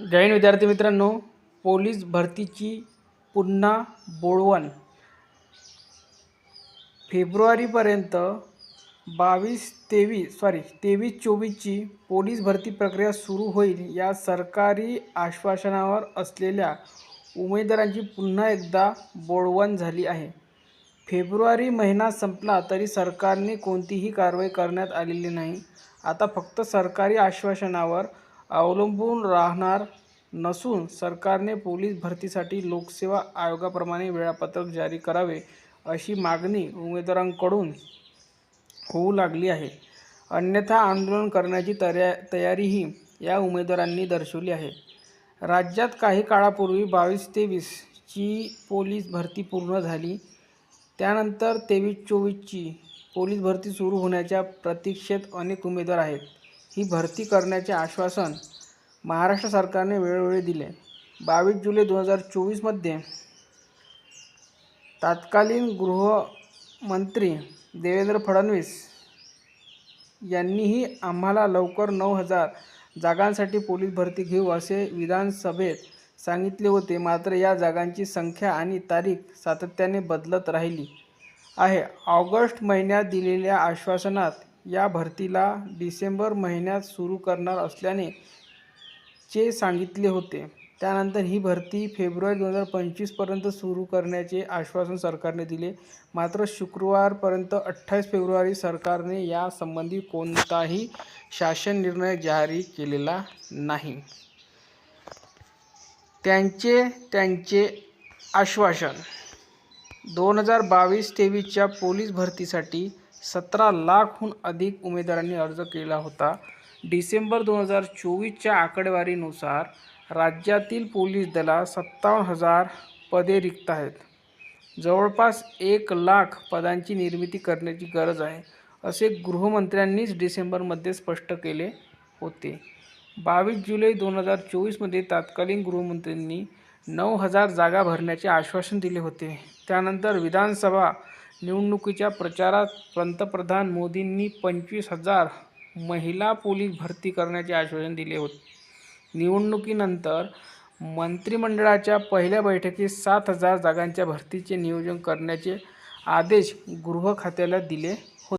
जैन विद्यार्थी मित्रांनो. पोलीस भरतीची पुन्हा बोळवण. फेब्रुवारीपर्यंत बावीस तेवीस सॉरी तेवीस चोवीसची पोलीस भरती प्रक्रिया सुरू होईल या सरकारी आश्वासनावर असलेल्या उमेदवारांची पुन्हा एकदा बोळवण झाली आहे. फेब्रुवारी महिना संपला तरी सरकारने कोणतीही कारवाई करण्यात आलेली नाही. आता फक्त सरकारी आश्वासनावर अवलंबून राहणार नसून सरकारने पोलीस भरतीसाठी लोकसेवा आयोगाप्रमाणे वेळापत्रक जारी करावे अशी मागणी उमेदवारांकडून होऊ लागली आहे. अन्यथा आंदोलन करण्याची तया तयारीही या उमेदवारांनी दर्शवली आहे. राज्यात काही काळापूर्वी बावीस तेवीसची पोलीस भरती पूर्ण झाली. त्यानंतर तेवीस चोवीसची पोलीस भरती सुरू होण्याच्या प्रतीक्षेत अनेक उमेदवार आहेत. ही भरती करण्याचे आश्वासन महाराष्ट्र सरकारने वेळोवेळी दिले. बावीस जुलै दोन हजार चोवीसमध्ये तत्कालीन गृहमंत्री देवेंद्र फडणवीस यांनीही आम्हाला लवकर नऊ हजार जागांसाठी पोलीस भरती घेऊ असे विधानसभेत सांगितले होते. मात्र या जागांची संख्या आणि तारीख सातत्याने बदलत राहिली आहे. ऑगस्ट महिन्यात दिलेल्या आश्वासनात या भरतीला डिसेंबर महिन्यात सुरू करणार असल्याने चे सांगितले होते. त्यानंतर ही भरती फेब्रुवारी दोन हजार पंचवीसपर्यंत सुरू करण्याचे आश्वासन सरकारने दिले. मात्र शुक्रवारपर्यंत अठ्ठावीस फेब्रुवारी सरकारने यासंबंधी कोणताही शासन निर्णय जारी केलेला नाही. त्यांचे त्यांचे आश्वासन. दोन हजार बावीस तेवीसच्या पोलीस भरतीसाठी सतरा लाखहून अधिक उमेदवारांनी अर्ज केला होता. डिसेंबर दोन हजार चोवीसच्या आकडेवारीनुसार राज्यातील पोलीस दलात सत्तावन्न हजार पदे रिक्त आहेत. जवळपास एक लाख पदांची निर्मिती करण्याची गरज आहे असे गृहमंत्र्यांनीच डिसेंबरमध्ये स्पष्ट केले होते. बावीस जुलै दोन हजार चोवीसमध्ये तत्कालीन गृहमंत्र्यांनी नऊ हजार जागा भरण्याचे आश्वासन दिले होते. त्यानंतर विधानसभा निवडणुकीच्या प्रचारात पंतप्रधान मोदींनी पंचवीस हजार महिला पोलीस भरती करण्याचे आश्वासन दिले होते. निवडणुकीनंतर मंत्रिमंडळाच्या पहिल्या बैठकीत सात हजार जागांच्या भरतीचे नियोजन करण्याचे आदेश गृह खात्याला दिले होते.